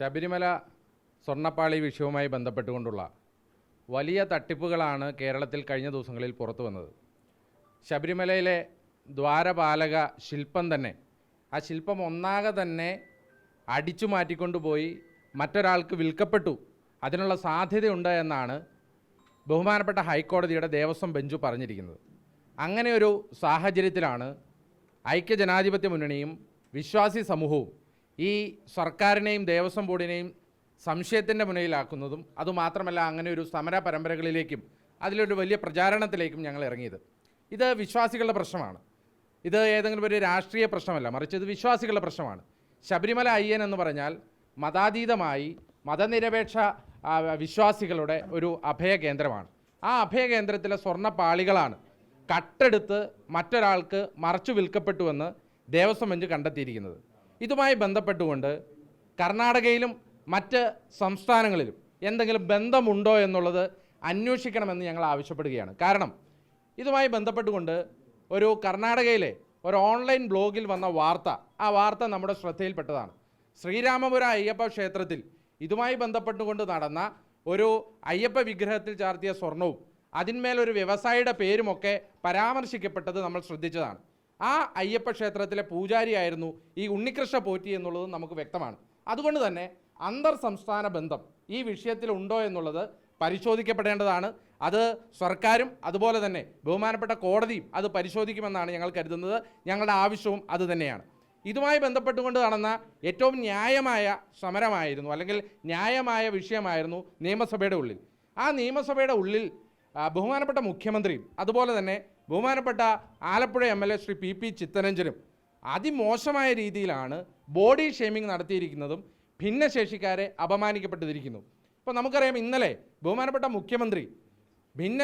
ശബരിമല സ്വർണപ്പാളി വിഷയവുമായി ബന്ധപ്പെട്ടുകൊണ്ടുള്ള വലിയ തട്ടിപ്പുകളാണ് കേരളത്തിൽ കഴിഞ്ഞ ദിവസങ്ങളിൽ പുറത്തു വന്നത്. ശബരിമലയിലെ ദ്വാരപാലക ശില്പം തന്നെ ആ ശില്പം ഒന്നാകെ തന്നെ അടിച്ചു മാറ്റിക്കൊണ്ടുപോയി മറ്റൊരാൾക്ക് വിൽക്കപ്പെട്ടു. അതിനുള്ള സാധ്യതയുണ്ട് എന്നാണ് ബഹുമാനപ്പെട്ട ഹൈക്കോടതിയുടെ ദേവസ്വം ബെഞ്ച് പറഞ്ഞിരിക്കുന്നത്. അങ്ങനെ ഒരു സാഹചര്യത്തിലാണ് ഐക്യജനാധിപത്യ മുന്നണിയും വിശ്വാസി സമൂഹവും ഈ സർക്കാരിനെയും ദേവസ്വം ബോർഡിനെയും സംശയത്തിന്റെ മുന്നിലാക്കുന്നതും അതുമാത്രമല്ല അങ്ങനെ ഒരു സമര പരമ്പരകളിലേക്കും അതിലൊരു വലിയ പ്രചാരണത്തിലേക്കും ഞങ്ങൾ ഇറങ്ങിയത്. ഇത് വിശ്വാസികളുടെ പ്രശ്നമാണ്. ഇത് ഏതെങ്കിലും ഒരു രാഷ്ട്രീയ പ്രശ്നമല്ല മറിച്ച് ഇത് വിശ്വാസികളുടെ പ്രശ്നമാണ്. ശബരിമല അയ്യൻ എന്ന് പറഞ്ഞാൽ മതാതീതമായി മതനിരപേക്ഷ വിശ്വാസികളുടെ ഒരു അഭയ കേന്ദ്രമാണ്. ആ അഭയ കേന്ദ്രത്തിലെ സ്വർണ പാളികളാണ് കട്ടെടുത്ത് മറ്റൊരാൾക്ക് മറച്ചു വിൽക്കപ്പെട്ടുവെന്ന് ദേവസ്വം ബെഞ്ച് കണ്ടെത്തിയിരിക്കുന്നത്. ഇതുമായി ബന്ധപ്പെട്ടുകൊണ്ട് കർണാടകയിലും മറ്റ് സംസ്ഥാനങ്ങളിലും എന്തെങ്കിലും ബന്ധമുണ്ടോ എന്നുള്ളത് അന്വേഷിക്കണമെന്ന് ഞങ്ങൾ ആവശ്യപ്പെടുകയാണ്. കാരണം ഇതുമായി ബന്ധപ്പെട്ടുകൊണ്ട് ഒരു കർണാടകയിലെ ഒരു ഓൺലൈൻ ബ്ലോഗിൽ വന്ന വാർത്ത ആ വാർത്ത നമ്മുടെ ശ്രദ്ധയിൽപ്പെട്ടതാണ്. ശ്രീരാമപുര അയ്യപ്പ ക്ഷേത്രത്തിൽ ഇതുമായി ബന്ധപ്പെട്ടുകൊണ്ട് നടന്ന ഒരു അയ്യപ്പ വിഗ്രഹത്തിൽ ചാർത്തിയ സ്വർണവും അതിന്മേലൊരു വ്യവസായിയുടെ പേരുമൊക്കെ പരാമർശിക്കപ്പെട്ടത് നമ്മൾ ശ്രദ്ധിച്ചതാണ്. ആ അയ്യപ്പ ക്ഷേത്രത്തിലെ പൂജാരിയായിരുന്നു ഈ ഉണ്ണികൃഷ്ണ പോറ്റി എന്നുള്ളത് നമുക്ക് വ്യക്തമാണ്. അതുകൊണ്ട് തന്നെ അന്തർ സംസ്ഥാന ബന്ധം ഈ വിഷയത്തിൽ ഉണ്ടോ എന്നുള്ളത് പരിശോധിക്കപ്പെടേണ്ടതാണ്. അത് സർക്കാരും അതുപോലെ തന്നെ ബഹുമാനപ്പെട്ട കോടതിയും അത് പരിശോധിക്കുമെന്നാണ് ഞങ്ങൾ കരുതുന്നത്. ഞങ്ങളുടെ ആവശ്യവും അത് തന്നെയാണ്. ഇതുമായി ബന്ധപ്പെട്ടുകൊണ്ട് നടന്ന ഏറ്റവും ന്യായമായ സമരമായിരുന്നു അല്ലെങ്കിൽ ന്യായമായ വിഷയമായിരുന്നു നിയമസഭയുടെ ഉള്ളിൽ. ആ നിയമസഭയുടെ ഉള്ളിൽ ബഹുമാനപ്പെട്ട മുഖ്യമന്ത്രിയും അതുപോലെ തന്നെ ബഹുമാനപ്പെട്ട Alappuzha M L A Shri P P ചിത്തരഞ്ജനും അതിമോശമായ രീതിയിലാണ് ബോഡി ഷേമിംഗ് നടത്തിയിരിക്കുന്നതും ഭിന്നശേഷിക്കാരെ അപമാനിക്കപ്പെട്ടിരിക്കുന്നു. ഇപ്പോൾ നമുക്കറിയാം ഇന്നലെ ബഹുമാനപ്പെട്ട മുഖ്യമന്ത്രി ഭിന്ന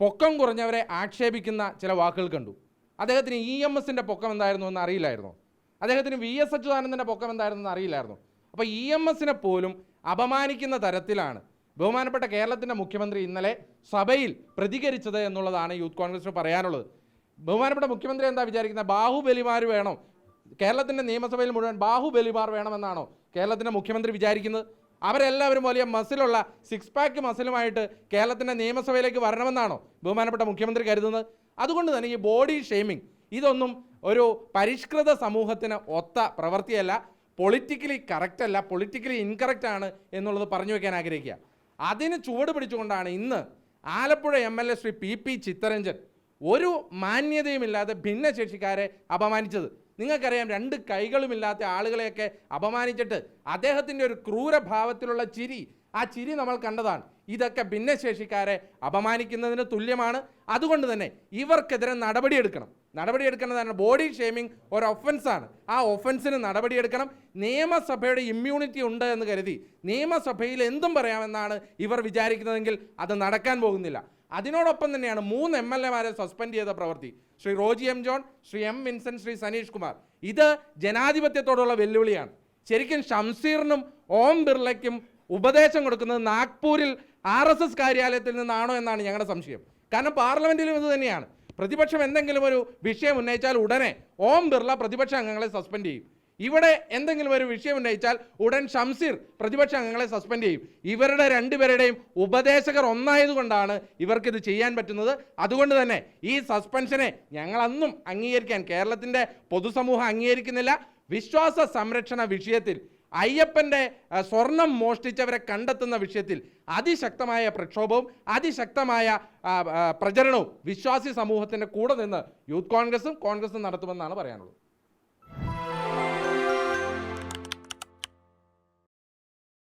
പൊക്കം കുറഞ്ഞവരെ ആക്ഷേപിക്കുന്ന ചില വാക്കുകൾ കണ്ടു. അദ്ദേഹത്തിന് ഇ എം എസിന്റെ പൊക്കം എന്തായിരുന്നു എന്ന് അറിയില്ലായിരുന്നു. അദ്ദേഹത്തിന് വി എസ് അച്യുതാനന്ദന്റെ പൊക്കം എന്തായിരുന്നു എന്ന് അറിയില്ലായിരുന്നു. അപ്പോൾ ഇ എം എസിനെ പോലും അപമാനിക്കുന്ന തരത്തിലാണ് ബഹുമാനപ്പെട്ട കേരളത്തിന്റെ മുഖ്യമന്ത്രി ഇന്നലെ സഭയിൽ പ്രതികരിച്ചത് എന്നുള്ളതാണ് യൂത്ത് കോൺഗ്രസിന് പറയാനുള്ളത്. ബഹുമാനപ്പെട്ട മുഖ്യമന്ത്രി എന്താ വിചാരിക്കുന്നത്? ബാഹുബലിമാർ വേണം. കേരളത്തിന്റെ നിയമസഭയിൽ മുഴുവൻ ബാഹുബലിമാർ വേണമെന്നാണോ കേരളത്തിന്റെ മുഖ്യമന്ത്രി വിചാരിക്കുന്നത്? അവരെല്ലാവരും വലിയ മസിലുള്ള സിക്സ് പാക്ക് മസിലുമായിട്ട് കേരളത്തിന്റെ നിയമസഭയിലേക്ക് വരണമെന്നാണോ ബഹുമാനപ്പെട്ട മുഖ്യമന്ത്രി കരുതുന്നത്? അതുകൊണ്ട് തന്നെ ഈ ബോഡി ഷെയ്മിങ് ഇതൊന്നും ഒരു പരിഷ്കൃത സമൂഹത്തിന് ഒത്ത പ്രവൃത്തിയല്ല പൊളിറ്റിക്കലി കറക്റ്റ് അല്ല പൊളിറ്റിക്കലി ഇൻകറക്റ്റ് ആണ് എന്നുള്ളത് പറഞ്ഞു വയ്ക്കാൻ ആഗ്രഹിക്കുക. അതിന് ചുവട് പിടിച്ചുകൊണ്ടാണ് ഇന്ന് Alappuzha M L A Shri P P Chittaranjan ഒരു മാന്യതയുമില്ലാതെ ഭിന്നശേഷിക്കാരെ അപമാനിച്ചത്. നിങ്ങൾക്കറിയാം രണ്ട് കൈകളുമില്ലാത്ത ആളുകളെയൊക്കെ അപമാനിച്ചിട്ട് അദ്ദേഹത്തിന്റെ ഒരു ക്രൂരഭാവത്തിലുള്ള ചിരി ആ ചിരി നമ്മൾ കണ്ടതാണ്. ഇതൊക്കെ ഭിന്നശേഷിക്കാരെ അപമാനിക്കുന്നതിന് തുല്യമാണ്. അതുകൊണ്ട് തന്നെ ഇവർക്കെതിരെ നടപടിയെടുക്കണം. നടപടിയെടുക്കേണ്ടതാണ് ബോഡി ഷേമിംഗ് ഒരു ഒഫൻസാണ് ആ ഒഫൻസിന് നടപടിയെടുക്കണം. നിയമസഭയുടെ ഇമ്മ്യൂണിറ്റി ഉണ്ട് എന്ന് കരുതി നിയമസഭയിൽ എന്തും പറയാമെന്നാണ് ഇവർ വിചാരിക്കുന്നതെങ്കിൽ അത് നടക്കാൻ പോകുന്നില്ല. അതിനോടൊപ്പം തന്നെയാണ് മൂന്ന് എം എൽ എമാരെ സസ്പെൻഡ് ചെയ്ത പ്രവൃത്തി. Shri Roji M John Shri M Vincent Shri Saneesh Kumar. ഇത് ജനാധിപത്യത്തോടുള്ള വെല്ലുവിളിയാണ്. ശരിക്കും ഷംസീറിനും ഓം ബിർളയ്ക്കും ഉപദേശം കൊടുക്കുന്നത് നാഗ്പൂരിൽ ആർ എസ് എസ് കാര്യാലയത്തിൽ നിന്നാണോ എന്നാണ് ഞങ്ങളുടെ സംശയം. കാരണം പാർലമെന്റിലും ഇത് തന്നെയാണ്. പ്രതിപക്ഷം എന്തെങ്കിലും ഒരു വിഷയം ഉന്നയിച്ചാൽ ഉടനെ ഓം ബിർള പ്രതിപക്ഷ അംഗങ്ങളെ സസ്പെൻഡ് ചെയ്യും. ഇവിടെ എന്തെങ്കിലും ഒരു വിഷയം ഉന്നയിച്ചാൽ ഉടൻ ഷംസീർ പ്രതിപക്ഷ അംഗങ്ങളെ സസ്പെൻഡ് ചെയ്യും. ഇവരുടെ രണ്ടുപേരുടെയും ഉപദേശകർ ഒന്നായതുകൊണ്ടാണ് ഇവർക്കിത് ചെയ്യാൻ പറ്റുന്നത്. അതുകൊണ്ട് തന്നെ ഈ സസ്പെൻഷനെ ഞങ്ങൾ അന്നും അംഗീകരിക്കാൻ കേരളത്തിന്റെ പൊതുസമൂഹം അംഗീകരിക്കുന്നില്ല. വിശ്വാസ സംരക്ഷണ വിഷയത്തിൽ അയ്യപ്പന്റെ സ്വർണം മോഷ്ടിച്ചവരെ കണ്ടെത്തുന്ന വിഷയത്തിൽ അതിശക്തമായ പ്രക്ഷോഭവും അതിശക്തമായ പ്രചരണവും വിശ്വാസി സമൂഹത്തിന്റെ കൂടെ നിന്ന് യൂത്ത് കോൺഗ്രസും കോൺഗ്രസും നടത്തുമെന്നാണ് പറയാനുള്ളത്.